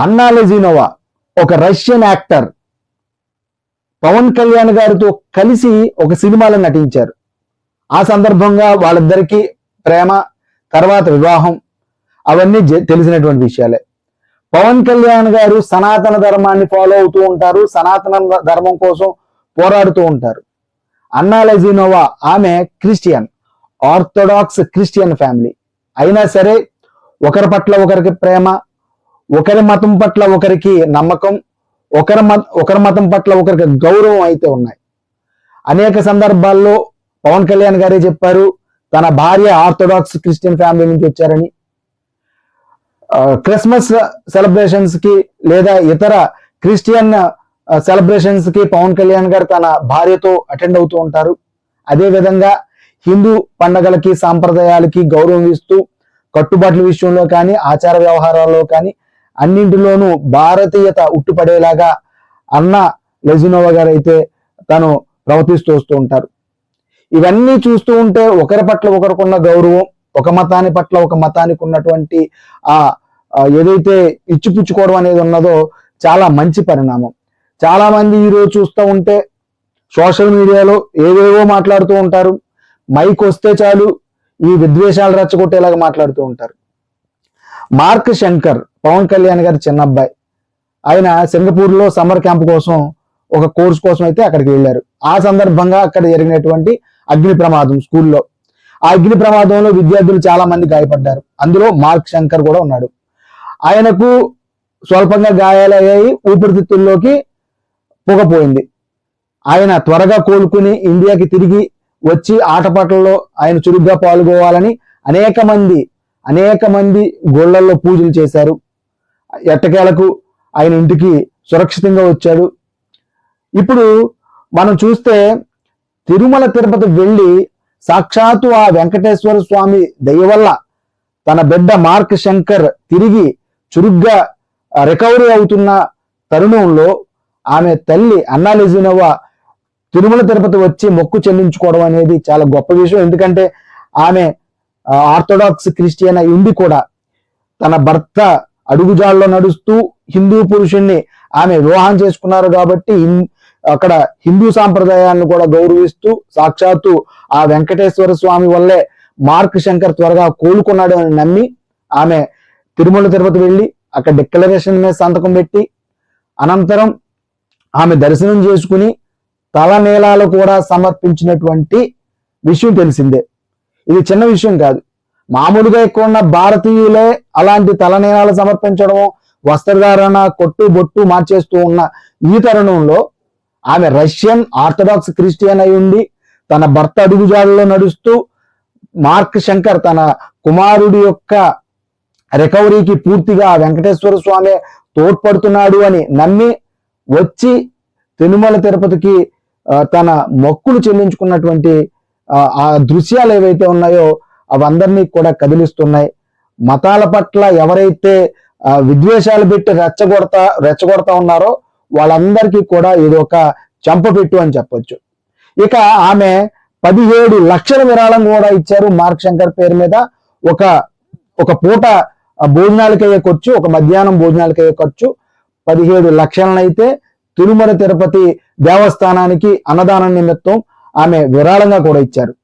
అన్నా లెజినోవా ఒక Russian actor. Pawan Kalyan గారితో కలిసి ఒక సినిమాలో నటించారు. ఆ సందర్భంగా వాళ్ళిద్దరికీ ప్రేమ తర్వాత వివాహం అవన్నీ తెలిసినటువంటి విషయాలే. పవన్ కళ్యాణ్ గారు సనాతన ధర్మాన్ని ఫాలో అవుతూ ఉంటారు సనాతన ధర్మం కోసం పోరాడుతూ ఉంటారు. అన్నా లెజినోవా ఆమె క్రిస్టియన్ ఆర్థోడాక్స్ క్రిస్టియన్ ఫ్యామిలీ. అయినా సరే ఒకరి పట్ల ఒకరికి ప్రేమ ఒకరి మతం పట్ల ఒకరికి నమ్మకం ఒకరి మత ఒకరి మతం పట్ల ఒకరికి గౌరవం అయితే ఉన్నాయి. అనేక సందర్భాల్లో పవన్ కళ్యాణ్ గారే చెప్పారు తన భార్య ఆర్థోడాక్స్ క్రిస్టియన్ ఫ్యామిలీ నుంచి వచ్చారని. క్రిస్మస్ సెలబ్రేషన్స్కి లేదా ఇతర క్రిస్టియన్ సెలబ్రేషన్స్కి పవన్ కళ్యాణ్ గారు తన భార్యతో అటెండ్ అవుతూ ఉంటారు. అదే విధంగా హిందూ పండగలకి సాంప్రదాయాలకి గౌరవం ఇస్తూ కట్టుబాట్ల విషయంలో కానీ ఆచార వ్యవహారాల్లో కానీ అన్నింటిలోనూ భారతీయత ఉట్టుపడేలాగా అన్న లెజినోవా గారు అయితే తను ప్రవర్తిస్తూ వస్తూ ఉంటారు. ఇవన్నీ చూస్తూ ఉంటే ఒకరి పట్ల ఒకరికున్న గౌరవం ఒక మతాని పట్ల ఒక మతానికి ఉన్నటువంటి ఆ ఆ ఏదైతే ఇచ్చిపుచ్చుకోవడం అనేది ఉన్నదో చాలా మంచి పరిణామం. చాలా మంది ఈరోజు చూస్తూ ఉంటే సోషల్ మీడియాలో ఏవేవో మాట్లాడుతూ ఉంటారు. మైక్ వస్తే చాలు ఈ విద్వేషాలు రెచ్చగొట్టేలాగా మాట్లాడుతూ ఉంటారు. మార్క్ శంకర్ పవన్ కళ్యాణ్ గారి చిన్న అబ్బాయి ఆయన సింగపూర్లో సమ్మర్ క్యాంప్ కోసం ఒక కోర్స్ కోసం అయితే అక్కడికి వెళ్ళారు. ఆ సందర్భంగా అక్కడ జరిగినటువంటి అగ్ని ప్రమాదం స్కూల్లో. ఆ అగ్ని ప్రమాదంలో విద్యార్థులు చాలా మంది గాయపడ్డారు. అందులో మార్క్ శంకర్ కూడా ఉన్నాడు. ఆయనకు స్వల్పంగా గాయాలయ్యాయి. ఊపిరితిత్తుల్లోకి పొగపోయింది ఆయన త్వరగా కోలుకుని ఇండియాకి తిరిగి వచ్చి ఆటపాటల్లో ఆయన చురుగ్గా పాల్గొవాలని అనేక మంది అనేక మంది గోళ్ళలో పూజలు చేశారు. ఎట్టకేలకు ఆయన ఇంటికి సురక్షితంగా వచ్చాడు. ఇప్పుడు మనం చూస్తే తిరుమల తిరుపతి వెళ్ళి సాక్షాత్తు ఆ వెంకటేశ్వర స్వామి దయ వల్ల తన బిడ్డ మార్క్ శంకర్ తిరిగి చురుగ్గా రికవరీ అవుతున్న తరుణంలో ఆమె తల్లి అన్నా తిరుమల తిరుపతి వచ్చి మొక్కు చెల్లించుకోవడం అనేది చాలా గొప్ప విషయం. ఎందుకంటే ఆమె ఆర్థోడాక్స్ క్రిస్టియన్ అయి ఉండి కూడా తన భర్త అడుగుజాడలో నడుస్తూ హిందూ పురుషుణ్ణి ఆమె వివాహం చేసుకున్నారు కాబట్టి అక్కడ హిందూ సాంప్రదాయాలను కూడా గౌరవిస్తూ సాక్షాత్తు ఆ వెంకటేశ్వర స్వామి వల్లే మార్క్ శంకర్ త్వరగా కోలుకున్నాడు అని నమ్మి ఆమె తిరుమల తిరుపతి వెళ్ళి అక్కడ డిక్లరేషన్ మీద సంతకం పెట్టి అనంతరం ఆమె దర్శనం చేసుకుని తలనీలాలు కూడా సమర్పించినటువంటి విషయం తెలిసిందే. ఇది చిన్న విషయం కాదు. మామూలుగా ఎక్కువ ఉన్న భారతీయులే అలాంటి తలనేనాలు సమర్పించడం వస్త్రధారణ కొట్టు బొట్టు మార్చేస్తూ ఉన్న ఈ తరుణంలో ఆమె రష్యన్ ఆర్థడాక్స్ క్రిస్టియన్ అయి ఉండి తన భర్త అడుగుజాడలో నడుస్తూ మార్క్ శంకర్ తన కుమారుడి యొక్క రికవరీకి పూర్తిగా వెంకటేశ్వర స్వామి తోడ్పడుతున్నాడు అని నమ్మి వచ్చి తిరుమల తిరుపతికి తన మొక్కులు చెల్లించుకున్నటువంటి ఆ, దృశ్యాలు ఏవైతే ఉన్నాయో అవందరినీ కూడా కదిలిస్తున్నాయి. మతాల పట్ల ఎవరైతే విద్వేషాలు పెట్టి రెచ్చగొడతా రెచ్చగొడతా ఉన్నారో వాళ్ళందరికీ కూడా ఇది ఒక చంపపెట్టు అని చెప్పొచ్చు. ఇక ఆమె పదిహేడు లక్షల విరాళం కూడా ఇచ్చారు మార్క్ శంకర్ పేరు మీద. ఒక ఒక పూట భోజనాలకయ్యే ఖర్చు ఒక మధ్యాహ్నం భోజనాలకయ్యే ఖర్చు. పదిహేడు లక్షలనైతే తిరుమల తిరుపతి దేవస్థానానికి అన్నదానం నిమిత్తం ఆమె విరాళంగా కూడా ఇచ్చారు.